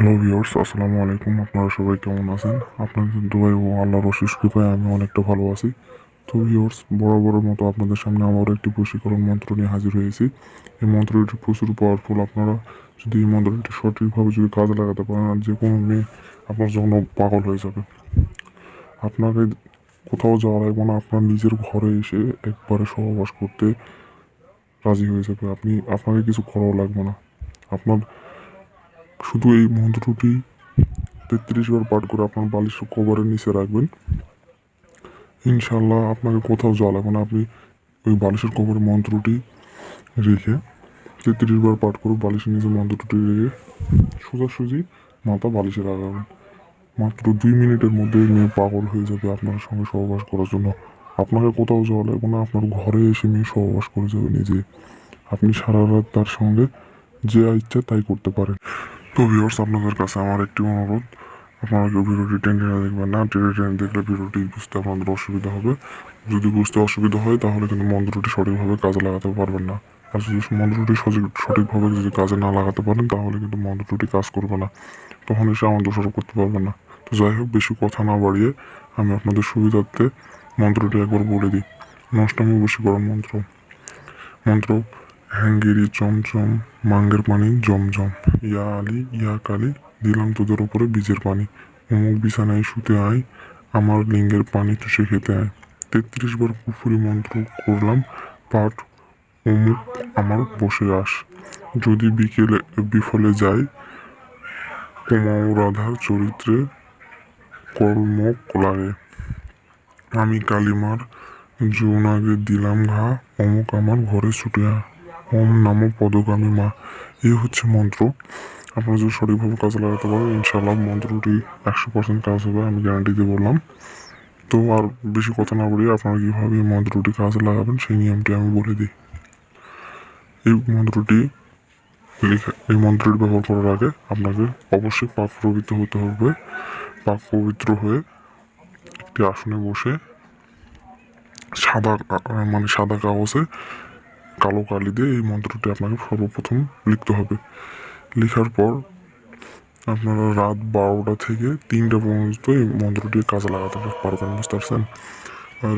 Hello viewers আসসালামু আলাইকুম। আপনারা সবাই কেমন আছেন? আপনাদের দুবাই ও আল্লাহর অশেষ কৃপায় আমি অনেকটা ভালো আছি। তো ভিউয়ার্স বরাবরের মতো আপনাদের সামনে আবারও একটি বশীকরণ মন্ত্র নিয়ে হাজির হয়েছি। এই মন্ত্রটি প্রচুর পাওয়ারফুল আপনারা যদি এই মন্ত্রটি সঠিকভাবে যদি কাজে লাগাতে পারেন, আর যে কোনো মেয়ে আপনার জন্য পাগল হয়ে যাবে। আপনাকে কোথাও যাওয়া লাগবে না। আপনার নিজের ঘরে এসে একবারে সহবাস করতে রাজি হয়ে যাবে। আপনি, আপনাকে কিছু করাও লাগবে না। আপনার শুধু এই মন্ত্রটি তেত্রিশ বার পাঠ করে আপনার বালিশের কবরের নিচে রাখবেন। ইনশাল্লাহ আপনাকে কোথাও যাওয়া লাগবে না। আপনি ওই বালিশের কবরের মন্ত্রটি রেখে তেত্রিশ বার পাঠ করে বালিশের নিচে মন্ত্রটি রেখে সোজাসুজি মাথা বালিশে লাগাবেন। মাত্র দুই মিনিটের মধ্যে মেয়ে পাগল হয়ে যাবে আপনার সঙ্গে সহবাস করার জন্য। আপনাকে কোথাও যাওয়া লাগবে না। আপনার ঘরে এসে মেয়ে সহবাস করে যাবে নিজে। আপনি সারা রাত তার সঙ্গে যে ইচ্ছা তাই করতে পারেন। তো ভিউয়ার্স আপনাদের কাছে আমার একটি অনুরোধ। আপনারা কেউ ভিডিওটি টেনে দেখবেন না, টেনে টেনে দেখলে ভিডিওটি বুঝতে আপনাদের অসুবিধা হবে। যদি বুঝতে অসুবিধা হয়, তাহলে কিন্তু মন্ত্রটি সঠিকভাবে কাজে লাগাতে পারবেন না। আর যদি মন্ত্রটি সঠিক, সঠিকভাবে যদি কাজে না লাগাতে পারেন, তাহলে কিন্তু মন্ত্রটি কাজ করবে না। তখন এসে আমার দোষারোপ করতে পারবেন না। তো যাই হোক, বেশি কথা না বাড়িয়ে আমি আপনাদের সুবিধার্থে মন্ত্রটি একবার বলে দিই। নষ্টামি বসে করার মন্ত্র। মন্ত্র হ্যাঙ্গিরি চমচম, মাঙ্গের পানি, জমজম। ইয়া আলি, ইয়া কালি, দিলাম তোদের ওপরে বীজের পানি। অমুক বিছানায় শুতে আয়, আমার লিঙ্গের পানি চুষে খেতে আয়। তেত্রিশ বার পুফুরি মন্ত্র করলাম, পাঠ, অমুক আমার বসে আস। যদি বিকেলে, বিফলে যায়, কোমাও রাধার চরিত্রে কর্মক লাগে। আমি কালিমার যৌনাগে দিলাম ঘা, অমুক আমার ঘরে ছুটে আ ওম নামো পদগামী মা। এই হচ্ছে মন্ত্র। আপনারা যদি সঠিকভাবে কাজে লাগাতে পারেন ইনশাল্লাহ মন্ত্রটি একশো পার্সেন্ট কাজ হবে, আমি গ্যারান্টি দিয়ে বললাম। তো আর বেশি কথা না বলিয়ে আপনারা কীভাবে এই মন্ত্রটি কাজে লাগাবেন, সেই নিয়মটি আমি বলে দিই। এই মন্ত্রটি লেখা, এই মন্ত্রটি ব্যবহার করার আগে আপনাকে অবশ্যই পাক পবিত্র হতে হবে। পাক পবিত্র হয়ে একটি আসনে বসে সাদা মানে সাদা কাগজে কালো কালি দিয়ে এই মন্ত্রটি আপনাকে সর্বপ্রথম লিখতে হবে। লেখার পর আপনারা রাত বারোটা থেকে তিনটা পর্যন্ত এই মন্ত্রটি কাজে লাগাতে পারবেন, বুঝতে পারছেন?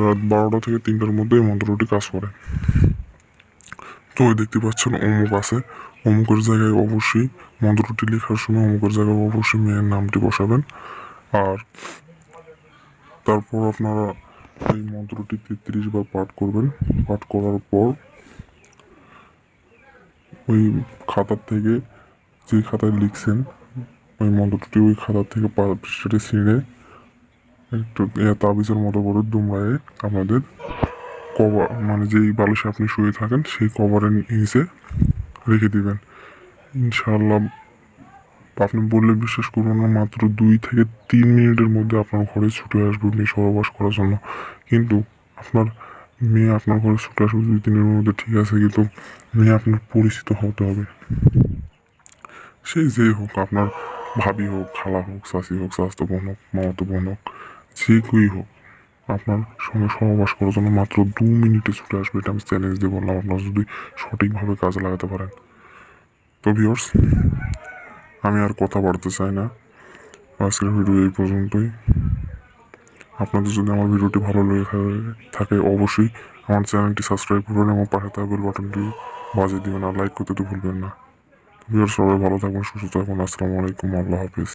রাত বারোটা থেকে তিনটার মধ্যে এই মন্ত্রটি কাজ করে। তো দেখতে পাচ্ছেন অমুক আছে। অমুকের জায়গায় অবশ্যই মন্ত্রটি লেখার সময় অমুকের জায়গায় অবশ্যই মেয়ের নামটি বসাবেন। আর তারপর আপনারা এই মন্ত্রটি তেত্রিশ বার পাঠ করবেন। পাঠ করার পর ওই খাতার থেকে যে খাতায় লিখছেন, ওই মন্ত্রটি ওই খাতার থেকে পৃষ্ঠাটি ছিঁড়ে একটু তাবিজের মতো করে দুমড়ায় আমাদের কভার মানে যেই বালিশে আপনি শুয়ে থাকেন, সেই কভারের নিচে রেখে দিবেন। ইনশাআল্লাহ, আপনি বললে বিশ্বাস করবেন না, মাত্র দুই থেকে তিন মিনিটের মধ্যে আপনার ঘরে ছুটে আসবে সহবাস করার জন্য। কিন্তু আপনার মেয়ে আপনার ঘরে আসবে দুই তিনের মধ্যে, ঠিক আছে, কিন্তু মেয়ে আপনার পরিচিত হতে হবে। সেই যে হোক আপনার ভাবি হোক, খালা হোক, শাশি হোক, স্বাস্থ্য বোন হোক মামাতো বোন হোক যে কেউই হোক, আপনার সঙ্গে সহবাস করার জন্য মাত্র দু মিনিটে ছুটে আসবে, এটা আমি চ্যালেঞ্জ দিয়ে বললাম, আপনারা যদি সঠিকভাবে কাজে লাগাতে পারেন। তো ভিওর্স আমি আর কথা বাড়তে চাই না। আজকের ভিডিও এই পর্যন্তই। আপনাদের যদি আমার ভিডিওটি ভালো লেগে থাকে- অবশ্যই আমার চ্যানেলটি সাবস্ক্রাইব করবেন এবং পাশে থাকা বেল বাটনটি বাজিয়ে দিবেন আর লাইক করতে তো ভুলবেন না। সবাই ভালো থাকবেন, সুস্থ থাকুন। আসসালামু আলাইকুম, আল্লাহ হাফিজ।